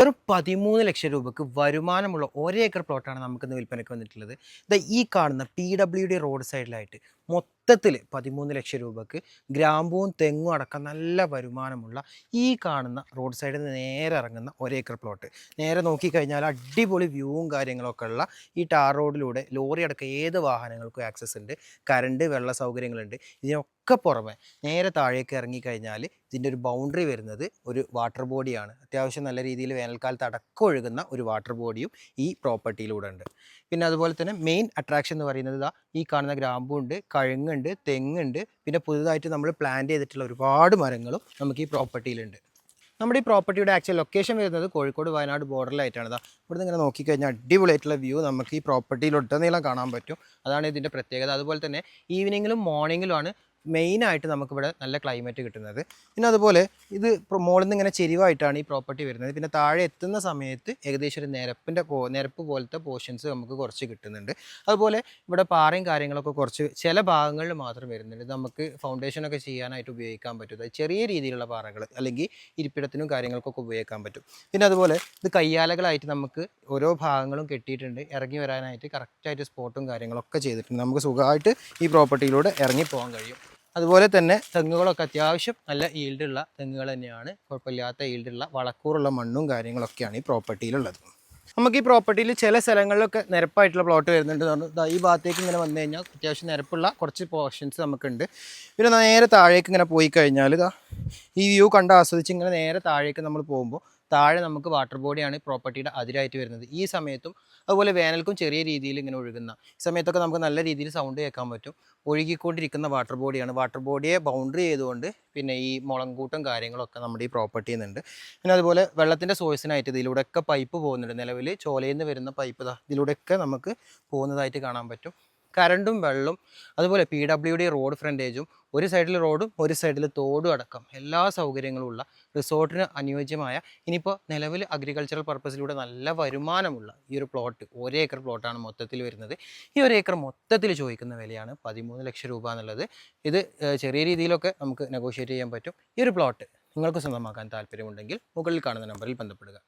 വെറും പതിമൂന്ന് ലക്ഷം രൂപക്ക് വരുമാനമുള്ള ഒരേക്കർ പ്ലോട്ടാണ് നമുക്കിന്ന് വിൽപ്പനയ്ക്ക് വന്നിട്ടുള്ളത്. ഈ കാണുന്ന പി ഡബ്ല്യു ഡി റോഡ് സൈഡിലായിട്ട് മൊത്തത്തിൽ പതിമൂന്ന് ലക്ഷം രൂപക്ക് ഗ്രാമ്പൂവും തെങ്ങും അടക്കം നല്ല വരുമാനമുള്ള ഈ കാണുന്ന റോഡ് സൈഡിൽ നിന്ന് നേരെ ഇറങ്ങുന്ന ഒരേക്കർ പ്ലോട്ട് നേരെ നോക്കിക്കഴിഞ്ഞാൽ അടിപൊളി വ്യൂവും കാര്യങ്ങളൊക്കെ ഉള്ള ഈ ടാർ റോഡിലൂടെ ലോറി അടക്കം ഏത് വാഹനങ്ങൾക്കും ആക്സസ് ഉണ്ട് കറണ്ട് വെള്ള സൗകര്യങ്ങളുണ്ട് ഇതിനൊക്കെ പുറമെ നേരെ താഴേക്ക് ഇറങ്ങിക്കഴിഞ്ഞാൽ ഇതിന്റെ ഒരു ബൗണ്ടറി വരുന്നത് ഒരു വാട്ടർ ബോഡിയാണ് അത്യാവശ്യം നല്ല രീതിയിൽ വേനൽക്കാലത്ത് അടക്കം ഒഴുകുന്ന ഒരു വാട്ടർ ബോഡിയും ഈ പ്രോപ്പർട്ടിയിലൂടെ ഉണ്ട്. പിന്നെ അതുപോലെ തന്നെ മെയിൻ അട്രാക്ഷൻ എന്ന് പറയുന്നത് ഇതാ ഈ കാണുന്ന ഗ്രാമ്പുണ്ട് കഴുങ്ങുണ്ട് തെങ്ങുണ്ട് പിന്നെ പുതുതായിട്ട് നമ്മൾ പ്ലാന്റ് ചെയ്തിട്ടുള്ള ഒരുപാട് മരങ്ങളും നമുക്ക് ഈ പ്രോപ്പർട്ടിയിലുണ്ട് നമ്മുടെ ഈ പ്രോപ്പർട്ടിയുടെ ആക്ച്വൽ ലൊക്കേഷൻ വരുന്നത് കോഴിക്കോട് വയനാട് ബോർഡറിലായിട്ടാണ് ഇവിടുന്ന് ഇങ്ങനെ നോക്കിക്കഴിഞ്ഞാൽ അടിപൊളിയായിട്ടുള്ള വ്യൂ നമുക്ക് ഈ പ്രോപ്പർട്ടിയിലൊട്ടനീളം കാണാൻ പറ്റും. അതാണ് ഇതിന്റെ പ്രത്യേകത. അതുപോലെ തന്നെ ഈവനിങ്ങിലും മോർണിംഗിലുമാണ് മെയിനായിട്ട് നമുക്കിവിടെ നല്ല ക്ലൈമറ്റ് കിട്ടുന്നത്. പിന്നെ അതുപോലെ ഇത് മുകളിൽ നിന്ന് ഇങ്ങനെ ചെരിവായിട്ടാണ് ഈ പ്രോപ്പർട്ടി വരുന്നത്. പിന്നെ താഴെ എത്തുന്ന സമയത്ത് ഏകദേശം ഒരു നിരപ്പിന്റെ പോ നിരപ്പ് പോലത്തെ പോർഷൻസ് നമുക്ക് കുറച്ച് കിട്ടുന്നുണ്ട്. അതുപോലെ ഇവിടെ പാറയും കാര്യങ്ങളൊക്കെ കുറച്ച് ചില ഭാഗങ്ങളിൽ മാത്രം വരുന്നുണ്ട്. നമുക്ക് ഫൗണ്ടേഷനൊക്കെ ചെയ്യാനായിട്ട് ഉപയോഗിക്കാൻ പറ്റും. ചെറിയ രീതിയിലുള്ള പാറകൾ അല്ലെങ്കിൽ ഇരിപ്പിടത്തിനും കാര്യങ്ങൾക്കൊക്കെ ഉപയോഗിക്കാൻ പറ്റും. പിന്നെ അതുപോലെ ഇത് കയ്യാലകളായിട്ട് നമുക്ക് ഓരോ ഭാഗങ്ങളും കെട്ടിയിട്ടുണ്ട്. ഇറങ്ങി വരാനായിട്ട് കറക്റ്റായിട്ട് സ്പോട്ടും കാര്യങ്ങളൊക്കെ ചെയ്തിട്ടുണ്ട്. നമുക്ക് സുഖമായിട്ട് ഈ പ്രോപ്പർട്ടിയിലൂടെ ഇറങ്ങി പോകാൻ കഴിയും. അതുപോലെ തന്നെ തെങ്ങുകളൊക്കെ അത്യാവശ്യം നല്ല ഈൽഡുള്ള തെങ്ങുകൾ തന്നെയാണ്. കുഴപ്പമില്ലാത്ത ഈൽഡുള്ള വളക്കൂറുള്ള മണ്ണും കാര്യങ്ങളൊക്കെയാണ് ഈ പ്രോപ്പർട്ടിയിലുള്ളത് നമുക്ക് ഈ പ്രോപ്പർട്ടിയിൽ ചില സ്ഥലങ്ങളിലൊക്കെ നിരപ്പായിട്ടുള്ള പ്ലോട്ട് വരുന്നുണ്ട്. ഈ ഭാഗത്തേക്ക് ഇങ്ങനെ വന്നു കഴിഞ്ഞാൽ അത്യാവശ്യം നിരപ്പുള്ള കുറച്ച് പോർഷൻസ് നമുക്കുണ്ട്. പിന്നെ നേരെ താഴേക്ക് ഇങ്ങനെ പോയി കഴിഞ്ഞാൽ ഇതാ ഈ വ്യൂ കണ്ട് ആസ്വദിച്ച് ഇങ്ങനെ നേരെ താഴേക്ക് നമ്മൾ പോകുമ്പോൾ താഴെ നമുക്ക് വാട്ടർ ബോഡിയാണ് പ്രോപ്പർട്ടിയുടെ അതിരായിട്ട് വരുന്നത്. ഈ സമയത്തും അതുപോലെ വേനൽക്കും ചെറിയ രീതിയിൽ ഇങ്ങനെ ഒഴുകുന്ന സമയത്തൊക്കെ നമുക്ക് നല്ല രീതിയിൽ സൗണ്ട് കേൾക്കാൻ പറ്റും. ഒഴുകിക്കൊണ്ടിരിക്കുന്ന വാട്ടർ ബോഡിയാണ് വാട്ടർ ബോഡിയെ ബൗണ്ടറി ചെയ്തുകൊണ്ട് പിന്നെ ഈ മുളങ്കൂട്ടും കാര്യങ്ങളൊക്കെ നമ്മുടെ ഈ പ്രോപ്പർട്ടിയിൽ നിന്നുണ്ട് പിന്നെ അതുപോലെ വെള്ളത്തിന്റെ സോഴ്സിനായിട്ട് ഇതിലൂടെയൊക്കെ പൈപ്പ് പോകുന്നുണ്ട്. നിലവിൽ ചോലയിൽ നിന്ന് വരുന്ന പൈപ്പ് ഇതാ ഇതിലൂടെയൊക്കെ നമുക്ക് പോകുന്നതായിട്ട് കാണാൻ പറ്റും. കറണ്ടും വെള്ളം അതുപോലെ പി ഡബ്ല്യു ഡി റോഡ് ഫ്രണ്ടേജും ഒരു സൈഡിൽ റോഡും ഒരു സൈഡിൽ തോടും അടക്കം എല്ലാ സൗകര്യങ്ങളും ഉള്ള റിസോർട്ടിന് അനുയോജ്യമായ ഇനിയിപ്പോൾ നിലവിൽ അഗ്രികൾച്ചറൽ പർപ്പസിലൂടെ നല്ല വരുമാനമുള്ള ഈ ഒരു പ്ലോട്ട് ഒരു ഏക്കർ പ്ലോട്ടാണ് മൊത്തത്തിൽ വരുന്നത്. ഈ ഒരു ഏക്കർ മൊത്തത്തിൽ ചോദിക്കുന്ന വിലയാണ് പതിമൂന്ന് ലക്ഷം രൂപ എന്നുള്ളത്. ഇത് ചെറിയ രീതിയിലൊക്കെ നമുക്ക് നെഗോഷിയേറ്റ് ചെയ്യാൻ പറ്റും. ഈ ഒരു പ്ലോട്ട് നിങ്ങൾക്ക് സ്വന്തമാക്കാൻ താല്പര്യമുണ്ടെങ്കിൽ മുകളിൽ കാണുന്ന നമ്പറിൽ ബന്ധപ്പെടുക.